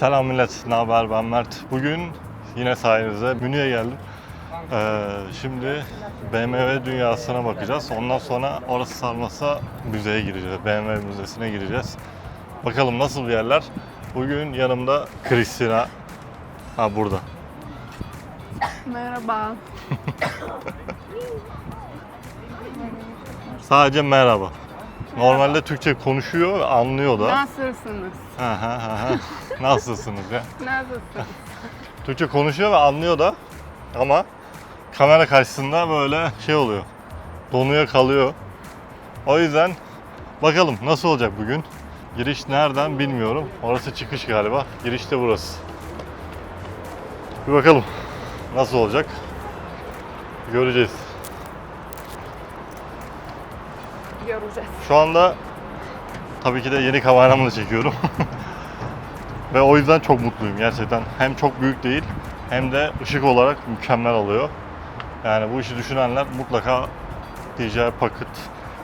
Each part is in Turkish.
Selam millet, ne haber? Ben Mert. Bugün yine sayenizde Münih'e geldim. Ee, şimdi BMW dünyasına bakacağız. Ondan sonra orası sarmasa müzeye gireceğiz. BMW müzesine gireceğiz. Bakalım nasıl bir yerler. Bugün yanımda Kristina. Ha burada. Merhaba. Sadece merhaba. Normalde Türkçe konuşuyor anlıyor da. Nasılsınız? Ha, ha, ha, ha. Nasılsınız ya? Nasılsınız? Türkçe konuşuyor ve anlıyor da ama kamera karşısında böyle şey oluyor. Donuyor kalıyor. O yüzden bakalım nasıl olacak bugün. Giriş nereden bilmiyorum. Orası çıkış galiba. Giriş de burası. Bir bakalım nasıl olacak. Göreceğiz. Göreceğiz. Şu anda tabii ki de yeni kameramla çekiyorum. Ve o yüzden çok mutluyum gerçekten. Hem çok büyük değil hem de ışık olarak mükemmel oluyor. Yani bu işi düşünenler mutlaka DJI Pocket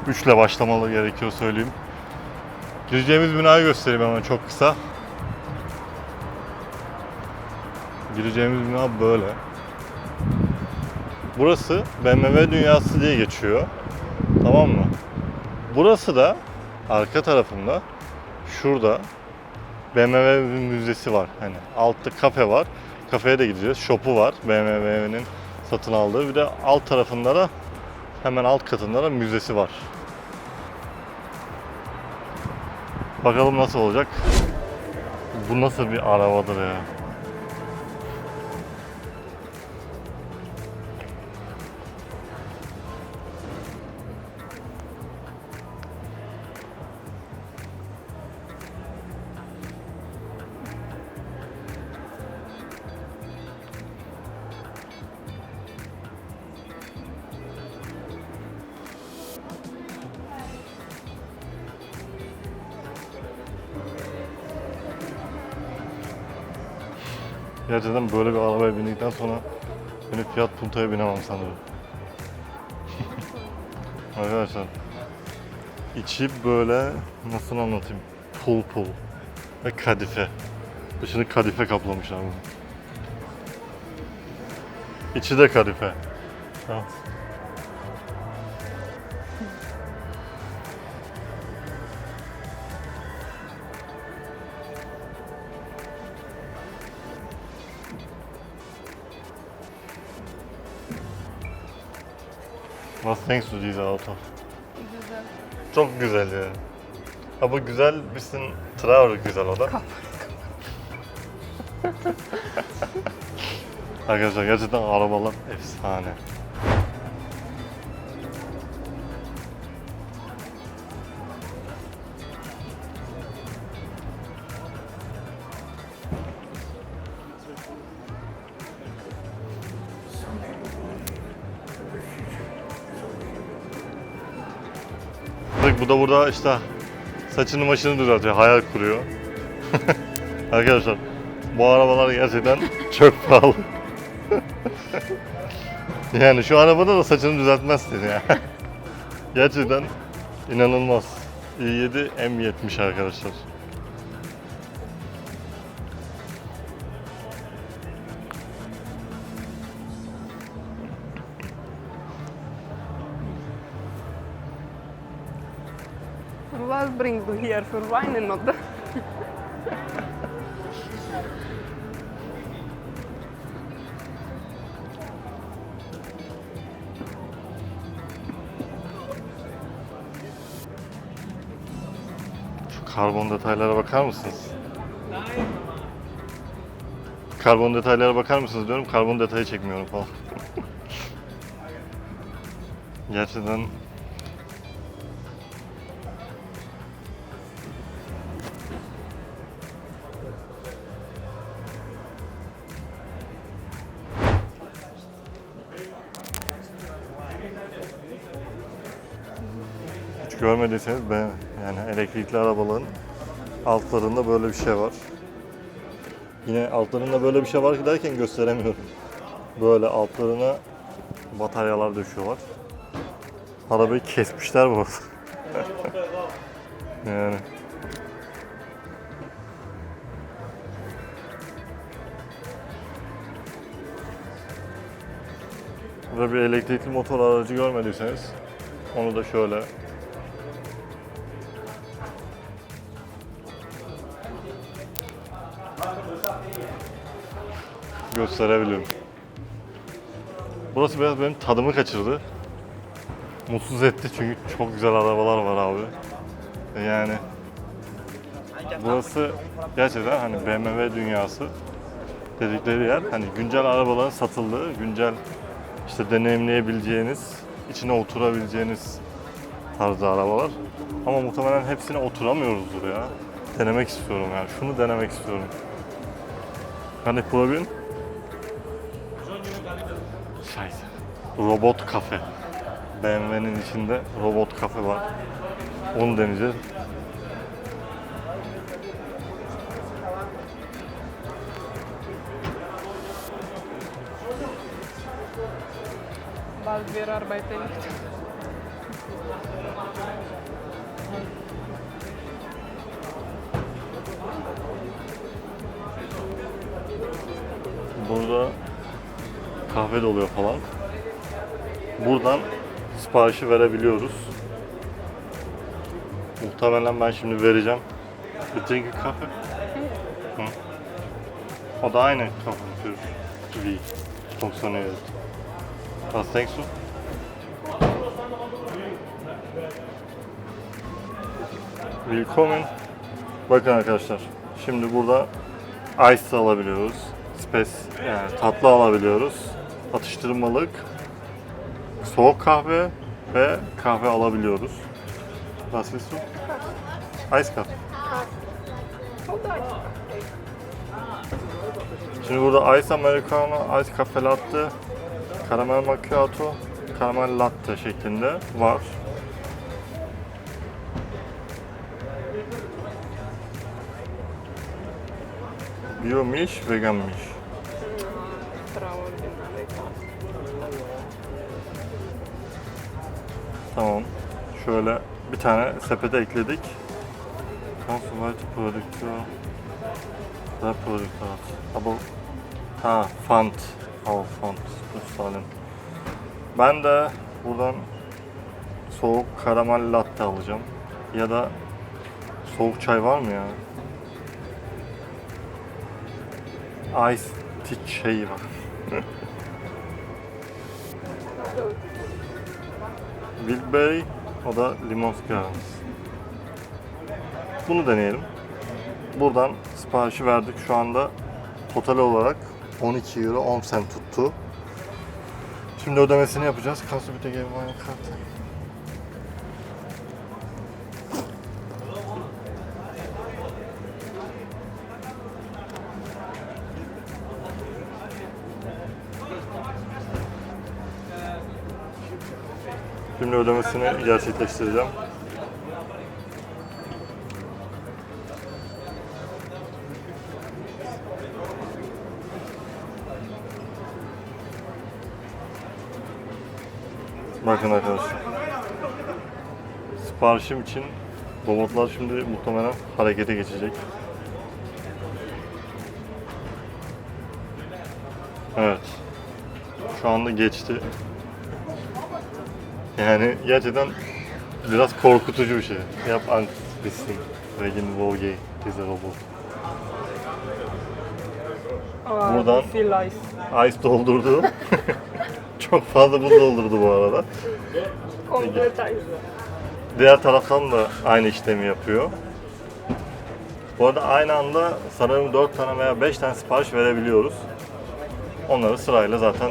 3 ile başlamalı gerekiyor söyleyeyim. Gireceğimiz binayı göstereyim hemen çok kısa. Gireceğimiz bina böyle. Burası BMW dünyası diye geçiyor. Tamam mı? Burası da arka tarafında şurada BMW müzesi var. Hani altta kafe var. Kafeye de gideceğiz. Shop'u var. BMW'nin satın aldığı. Bir de alt tarafında da hemen alt katında da müzesi var. Bakalım nasıl olacak. Bu nasıl bir arabadır ya? Gerçekten böyle bir arabaya bindikten sonra beni Fiat Punta'ya binemem sanırım. Arkadaşlar içi böyle nasıl anlatayım? Pul pul ve kadife. Dışını kadife kaplamışlar bunu. İçi de kadife. Evet. What thanks to these auto? Güzel. Çok güzel ya. Ama güzel misin? Traor güzel o da. Arkadaşlar gerçekten arabalar efsane. Bu da burada işte saçını maşını düzeltiyor, hayal kuruyor. Arkadaşlar bu arabalar gerçekten çok pahalı. yani şu arabada da saçını düzeltmezsin ya. gerçekten inanılmaz. i7 M70 arkadaşlar. Wine and not the... Şu karbon detaylara bakar mısınız? Karbon detaylara bakar mısınız diyorum. Karbon detayı çekmiyorum falan. Gerçekten görmediyseniz ben yani elektrikli arabaların altlarında böyle bir şey var. Yine altlarında böyle bir şey var ki derken gösteremiyorum. Böyle altlarına bataryalar döşüyorlar. Arabayı kesmişler bu yani. Burada bir elektrikli motor aracı görmediyseniz onu da şöyle gösterebilirim. Burası biraz benim tadımı kaçırdı. Mutsuz etti çünkü çok güzel arabalar var abi. Yani burası gerçekten hani BMW dünyası dedikleri yer. Hani güncel arabaların satıldığı, güncel işte deneyimleyebileceğiniz, içine oturabileceğiniz tarzda arabalar. Ama muhtemelen hepsine oturamıyoruzdur ya. Denemek istiyorum yani. Şunu denemek istiyorum. Hani probieren? Robot kafe. BMW'nin içinde robot kafe var. Onu deneyeceğiz. Bald wir arbeiten nicht. Burada kahve de oluyor falan. Buradan siparişi verebiliyoruz. Muhtemelen ben şimdi vereceğim. Bir drink kahve. Hı. O da aynı kahve yapıyor. Wie funktioniert. Was denkst du? Willkommen. Bakın arkadaşlar. Şimdi burada ice alabiliyoruz. Spes yani tatlı alabiliyoruz. Atıştırmalık, soğuk kahve ve kahve alabiliyoruz. Willst du? Ice kahve. Şimdi burada ice americano, ice cafe latte, karamel macchiato, karamel latte şeklinde var. Biyomiş, veganmış. Extraordinary. Tamam. Şöyle bir tane sepete ekledik. Konsumate produktu. Da produktat. Aber ha Fant. Oh Fant. Müsaaden. Ben de buradan soğuk karamel latte alacağım. Ya da soğuk çay var mı ya? Ice tea çayı var. Wilberry, o da limon sıkarız. Bunu deneyelim. Buradan siparişi verdik. Şu anda total olarak 12 euro 10 cent tuttu. Şimdi ödemesini yapacağız. Kannst du bitte Şimdi ödemesini gerçekleştireceğim. Bakın arkadaşlar. Siparişim için robotlar şimdi muhtemelen harekete geçecek. Evet. Şu anda geçti. Yani gerçekten biraz korkutucu bir şey. Yap Angst bisschen wegen Volge diese Robot. Oh, Buradan- ice. Ice doldurdu. Çok fazla buz doldurdu bu arada. Komplett ice. Diğer taraftan da aynı işlemi yapıyor. Bu arada aynı anda sanırım 4 tane veya 5 tane sipariş verebiliyoruz. Onları sırayla zaten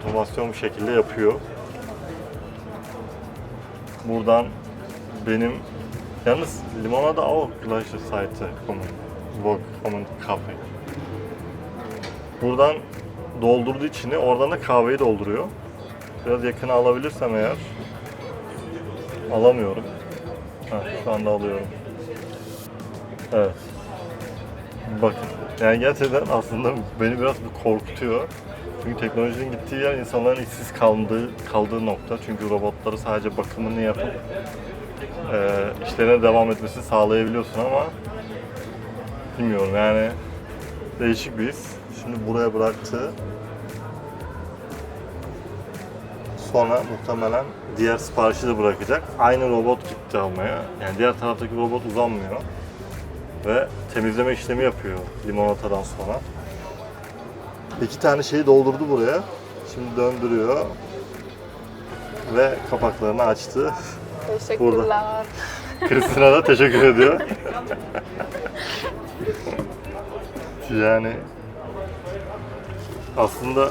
otomasyon bir şekilde yapıyor. Buradan benim yalnız limonada o gleiche Seite kommen. Wo kommen. Buradan doldurdu içini, oradan da kahveyi dolduruyor. Biraz yakına alabilirsem eğer Alamıyorum. Ha, şu anda alıyorum. Evet. Bakın. Yani gerçekten aslında beni biraz bir korkutuyor. Çünkü teknolojinin gittiği yer insanların işsiz kaldığı, kaldığı nokta. Çünkü robotları sadece bakımını yapıp e, işlerine devam etmesini sağlayabiliyorsun ama bilmiyorum yani değişik bir his. Şimdi buraya bıraktı. sonra muhtemelen diğer siparişi de bırakacak. Aynı robot gitti almaya. Yani diğer taraftaki robot uzanmıyor. Ve temizleme işlemi yapıyor limonatadan sonra. İki tane şeyi doldurdu buraya. Şimdi döndürüyor. Ve kapaklarını açtı. Teşekkürler. Kristina da teşekkür ediyor. yani aslında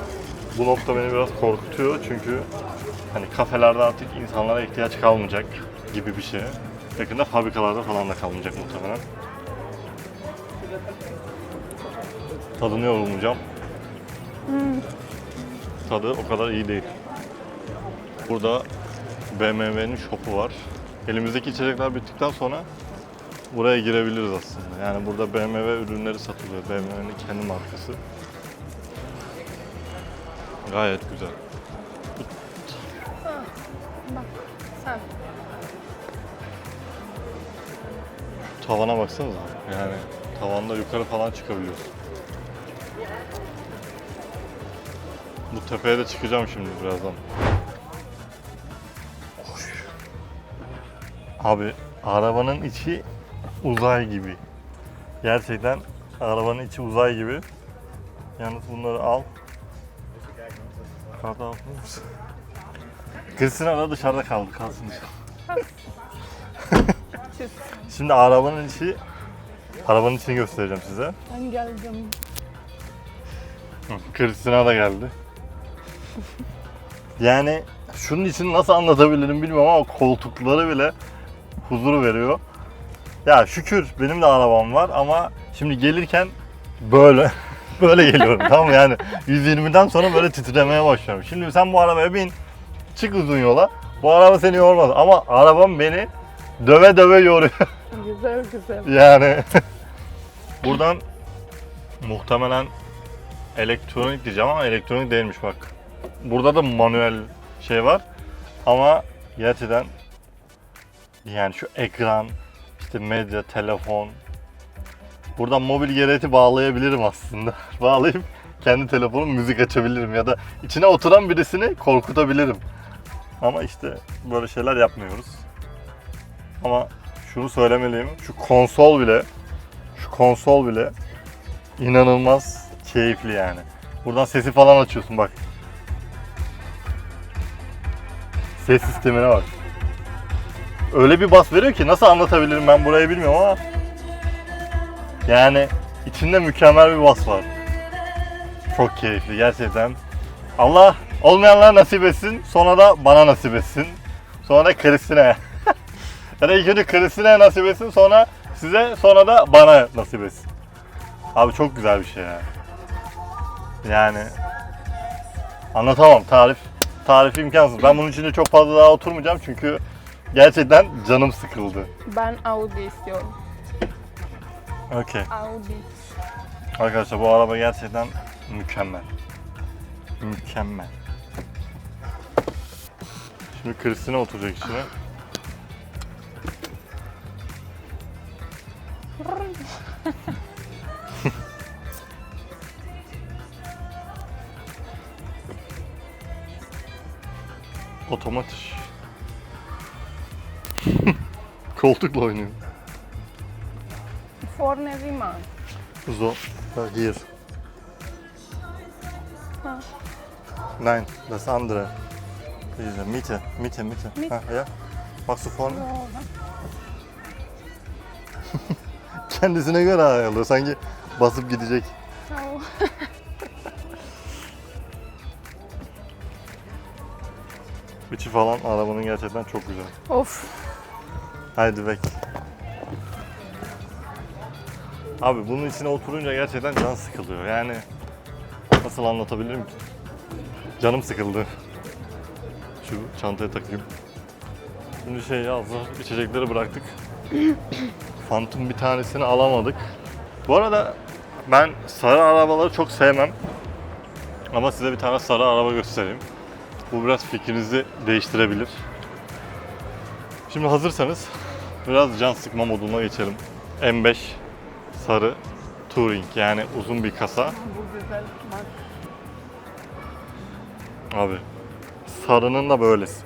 bu nokta beni biraz korkutuyor çünkü hani kafelerde artık insanlara ihtiyaç kalmayacak gibi bir şey. Yakında fabrikalarda falan da kalmayacak muhtemelen. Tadını Tadı o kadar iyi değil. Burada BMW'nin shop'u var. Elimizdeki içecekler bittikten sonra buraya girebiliriz aslında. Yani burada BMW ürünleri satılıyor. BMW'nin kendi markası. Gayet güzel. Bak sen. Tavana baksanıza. Yani tavanda yukarı falan çıkabiliyorsun. Bu tepeye de çıkacağım şimdi birazdan. Abi arabanın içi uzay gibi. Gerçekten arabanın içi uzay gibi. Yalnız bunları al. Mısın? Kristina da dışarıda kaldı. Kalsın dışarıda. Şimdi arabanın içi arabanın içini göstereceğim size. Ben geldim. Kristina da geldi. Yani şunun için nasıl anlatabilirim bilmiyorum ama koltukları bile huzur veriyor. Ya şükür benim de arabam var ama şimdi gelirken böyle böyle geliyorum tamam mı? Yani 120'den sonra böyle titremeye başlıyorum. Şimdi sen bu arabaya bin, çık uzun yola. Bu araba seni yormaz ama arabam beni döve döve yoruyor. Güzel güzel. Yani buradan muhtemelen elektronik diyeceğim ama elektronik değilmiş bak. Burada da manuel şey var ama gerçekten yani şu ekran, işte medya, telefon. Buradan mobil gereti bağlayabilirim aslında. Bağlayıp kendi telefonum müzik açabilirim ya da içine oturan birisini korkutabilirim. Ama işte böyle şeyler yapmıyoruz. Ama şunu söylemeliyim. Şu konsol bile şu konsol bile inanılmaz keyifli yani. Buradan sesi falan açıyorsun bak. Ses sistemine bak. Öyle bir bas veriyor ki nasıl anlatabilirim ben burayı bilmiyorum ama yani içinde mükemmel bir bas var. Çok keyifli gerçekten. Allah olmayanlar nasip etsin. Sonra da bana nasip etsin. Sonra da Kristina'ya. ya da ilk önce Kristina'ya nasip etsin. Sonra size sonra da bana nasip etsin. Abi çok güzel bir şey ya. Yani anlatamam tarif. Tarif imkansız. Ben bunun içinde çok fazla daha oturmayacağım çünkü gerçekten canım sıkıldı. Ben Audi istiyorum. Okey. Audi. Arkadaşlar bu araba gerçekten mükemmel. Mükemmel. Şimdi Kristina oturacak içine. Otomatik. Koltukla oynuyor. Vorne wie man. So, da hier. Ha. Nein, das andere. Diese Mitte, Mitte, Mitte. Mitte. Ha, ja. Machst du vorne? Oh, Kendisine göre ayarlıyor. Sanki basıp gidecek. ciao. İçi falan arabanın gerçekten çok güzel. Of. Haydi bek. Abi bunun içine oturunca gerçekten can sıkılıyor. Yani nasıl anlatabilirim ki? Canım sıkıldı. Şu çantaya takayım. Şimdi şey hazır içecekleri bıraktık. Phantom bir tanesini alamadık. Bu arada ben sarı arabaları çok sevmem. Ama size bir tane sarı araba göstereyim. Bu biraz fikrinizi değiştirebilir. Şimdi hazırsanız biraz can sıkma moduna geçelim. M5 sarı Touring yani uzun bir kasa. Abi sarının da böylesi.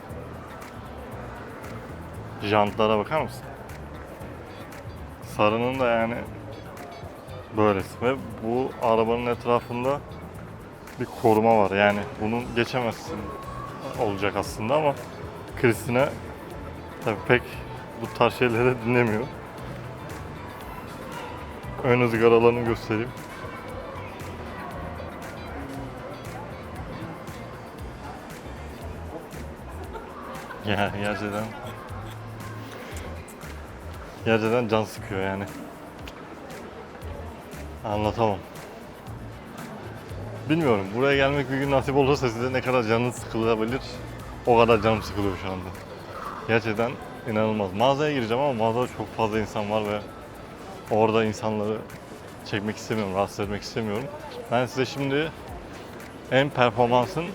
Jantlara bakar mısın? Sarının da yani böylesi ve bu arabanın etrafında bir koruma var. Yani bunun geçemezsin olacak aslında ama Kristina tabii pek bu tarz şeyleri dinlemiyor. Ön ızgaralarını göstereyim. Ya gerçekten gerçekten can sıkıyor yani. Anlatamam. Bilmiyorum. Buraya gelmek bir gün nasip olursa size ne kadar canınız sıkılabilir o kadar canım sıkılıyor şu anda. Gerçekten inanılmaz. Mağazaya gireceğim ama mağazada çok fazla insan var ve orada insanları çekmek istemiyorum, rahatsız etmek istemiyorum. Ben size şimdi en performansın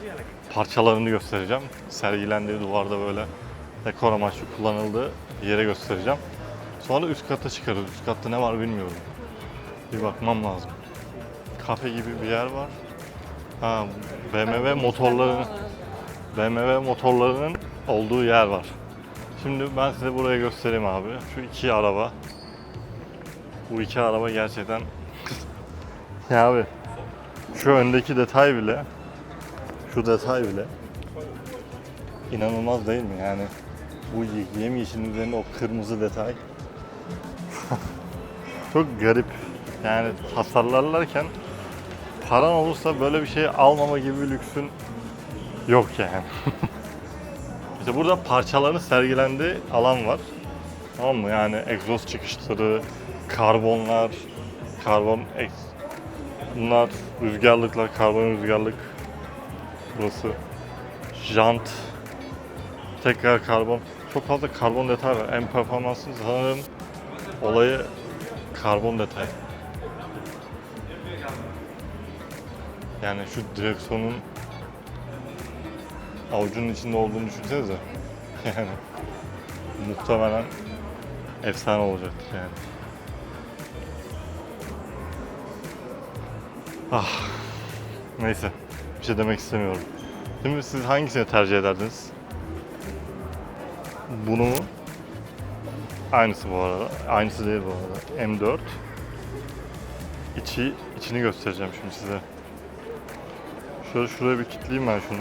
parçalarını göstereceğim. Sergilendiği duvarda böyle dekor amaçlı kullanıldığı yere göstereceğim. Sonra üst kata çıkarız. Üst katta ne var bilmiyorum. Bir bakmam lazım. Kafe gibi bir yer var. Ha, BMW motorları BMW motorlarının olduğu yer var. Şimdi ben size buraya göstereyim abi. Şu iki araba. Bu iki araba gerçekten ya abi şu öndeki detay bile şu detay bile inanılmaz değil mi yani bu yemyeşilin üzerinde o kırmızı detay çok garip yani tasarlarlarken paran olursa böyle bir şey almama gibi bir lüksün yok yani. işte burada parçaların sergilendiği alan var. Tamam mı? Yani egzoz çıkışları, karbonlar, karbon eks bunlar rüzgarlıklar, karbon rüzgarlık. Burası jant, tekrar karbon. Çok fazla karbon detay var. En performanslı sanırım olayı karbon detay. Yani şu direksiyonun avucunun içinde olduğunu düşünsenize. Yani muhtemelen efsane olacaktır yani. Ah. Neyse. Bir şey demek istemiyorum. Şimdi siz hangisini tercih ederdiniz? Bunu mu? Aynısı bu arada. Aynısı değil bu arada. M4. İçi, içini göstereceğim şimdi size. Şöyle şuraya bir kilitleyeyim ben şunu.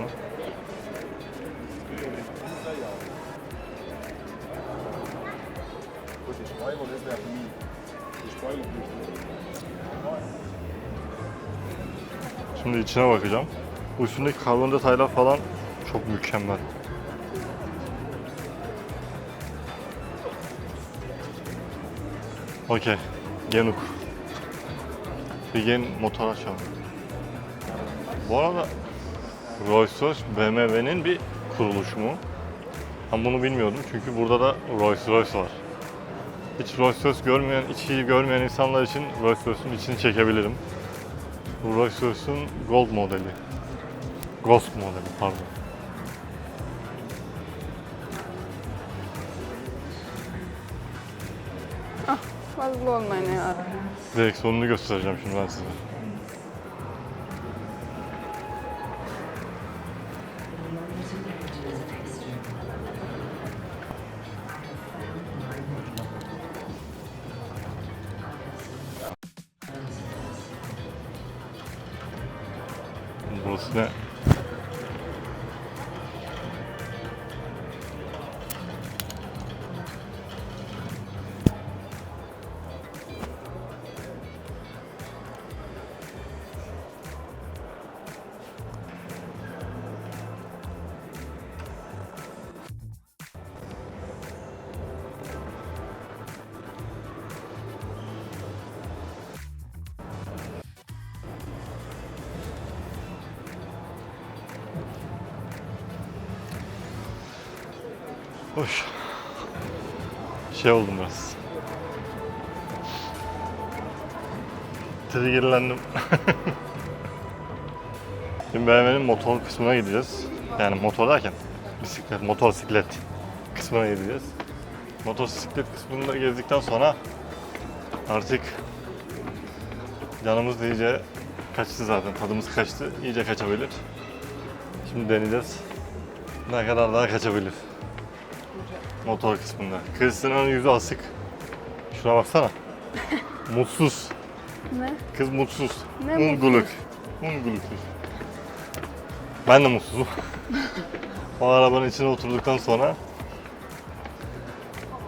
Şimdi içine bakacağım. Bu üstündeki karbon detaylar falan çok mükemmel. Okey. Genuk. Bir gen motor açalım. Bu arada Rolls Royce BMW'nin bir kuruluşu mu? Ben bunu bilmiyordum çünkü burada da Rolls Royce var. Hiç Rolls Royce görmeyen, içi görmeyen insanlar için Rolls Royce'un içini çekebilirim. Bu Rolls Royce'un Gold modeli. Ghost modeli pardon. Fazla olmayın ya. Direksiyonunu göstereceğim şimdi ben size. Burası ne? Hoş. Şey oldum biraz. Triggerlendim. Şimdi BMW'nin motor kısmına gideceğiz. Yani motor derken bisiklet, motosiklet kısmına gideceğiz. Motosiklet kısmında gezdikten sonra artık canımız iyice kaçtı zaten. Tadımız kaçtı. iyice kaçabilir. Şimdi deneyeceğiz. Ne kadar daha kaçabilir? Motor kısmında. Kristina'nın yüzü asık. Şuna baksana. mutsuz. Ne? Kız mutsuz. Ne Mutluluk. Mutluluk. Ben de mutsuzum. o arabanın içine oturduktan sonra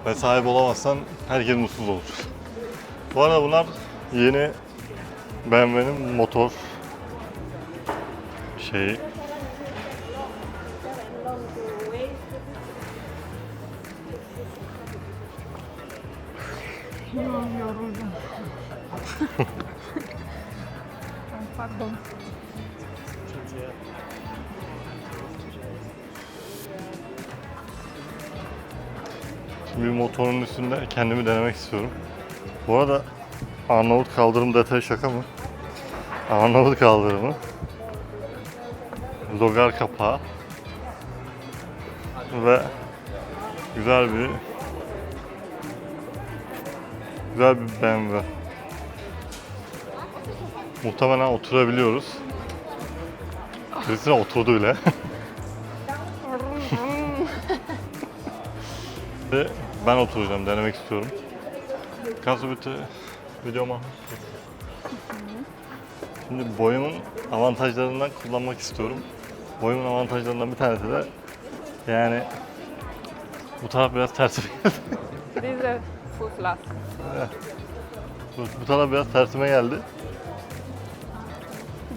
ve sahip olamazsan herkes mutsuz olur. Bu arada bunlar yeni BMW'nin motor şeyi. Yoruldum. Pardon. Şimdi motorun üstünde kendimi denemek istiyorum. Bu arada Arnavut kaldırım detayı şaka mı? Arnavut kaldırımı. Logar kapağı. Ve güzel bir güzel bir BMW. Muhtemelen oturabiliyoruz. Birisine oturdu bile. Ben oturacağım, denemek istiyorum. Kannst du bitte video machen? Şimdi boyumun avantajlarından kullanmak istiyorum. Boyumun avantajlarından bir tanesi de yani bu taraf biraz tersime Diese Fußlast. bu, bu taraf biraz tersime geldi.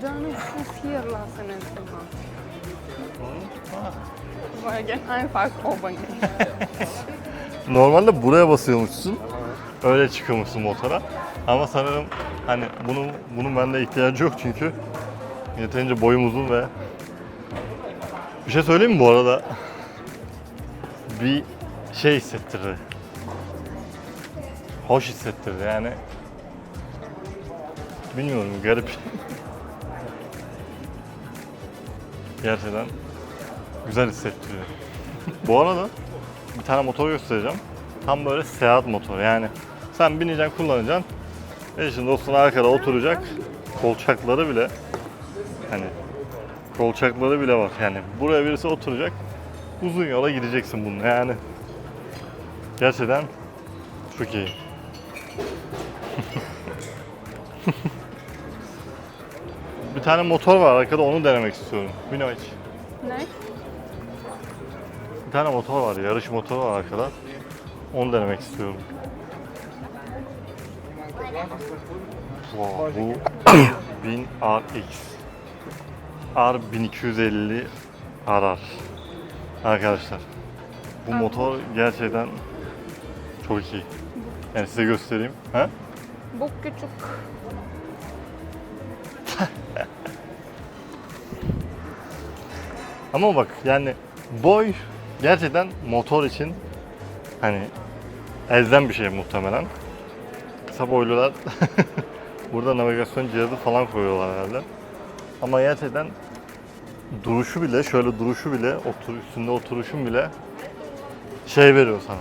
Deine Fuß hier lassen erstmal. Weil einfach oben. Normalde buraya basıyormuşsun. Öyle çıkıyormuşsun motora. Ama sanırım hani bunun bunun bende ihtiyacı yok çünkü yeterince boyum uzun ve bir şey söyleyeyim mi bu arada? Bir şey hissettirdi. Hoş hissettirdi yani. Bilmiyorum garip. Gerçekten güzel hissettiriyor. bu arada bir tane motor göstereceğim. Tam böyle seyahat motoru yani. Sen bineceksin, kullanacaksın. Eşin dostun arkada oturacak. Kolçakları bile hani kolçakları bile var. Yani buraya birisi oturacak. Uzun yola gideceksin bununla yani. Gerçekten çok iyi. Tane motor var arkada onu denemek istiyorum. Bino hiç. Ne? Bir tane motor var, yarış motoru var arkada. Onu denemek istiyorum. Wow, bu 1000 RX. R1250 RR. Arkadaşlar. Bu motor gerçekten çok iyi. Yani size göstereyim. Ha? Bu küçük. Ama bak yani boy gerçekten motor için hani elzem bir şey muhtemelen. Kısa boylular burada navigasyon cihazı falan koyuyorlar herhalde. Ama gerçekten duruşu bile şöyle duruşu bile otur üstünde oturuşun bile şey veriyor sana.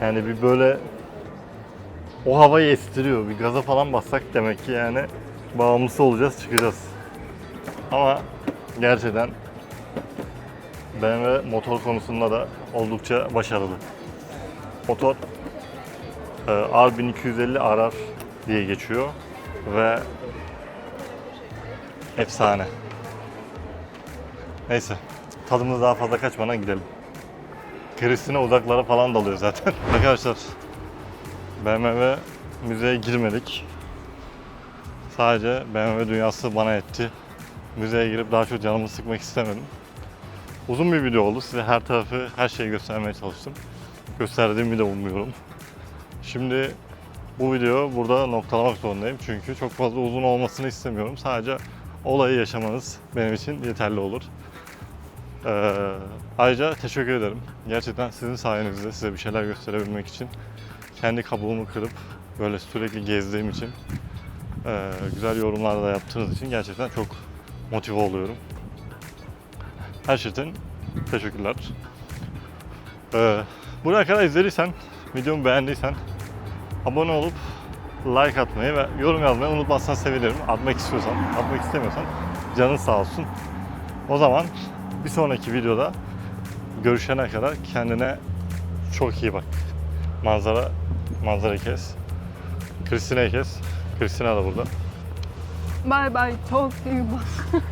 Yani bir böyle o havayı estiriyor. Bir gaza falan bassak demek ki yani bağımlısı olacağız, çıkacağız. Ama gerçekten BMW motor konusunda da oldukça başarılı. Motor e, R1250 RR diye geçiyor ve efsane. Neyse, tadımız daha fazla kaçmadan gidelim. Kristina uzaklara falan dalıyor zaten. Arkadaşlar, BMW müzeye girmedik. Sadece BMW dünyası bana etti. Müzeye girip daha çok canımı sıkmak istemedim. Uzun bir video oldu. Size her tarafı, her şeyi göstermeye çalıştım. Gösterdiğimi de umuyorum. Şimdi bu video burada noktalamak zorundayım. Çünkü çok fazla uzun olmasını istemiyorum. Sadece olayı yaşamanız benim için yeterli olur. Ee, ayrıca teşekkür ederim. Gerçekten sizin sayenizde size bir şeyler gösterebilmek için kendi kabuğumu kırıp böyle sürekli gezdiğim için e, güzel yorumlar da yaptığınız için gerçekten çok motive oluyorum. Her şey teşekkürler. Ee, buraya kadar izlediysen, videomu beğendiysen abone olup like atmayı ve yorum yazmayı unutmazsan sevinirim. Atmak istiyorsan, atmak istemiyorsan canın sağ olsun. O zaman bir sonraki videoda görüşene kadar kendine çok iyi bak. Manzara, manzara kes. Kristina'yı kes. Kristina da burada. Bye bye. Çok iyi bak.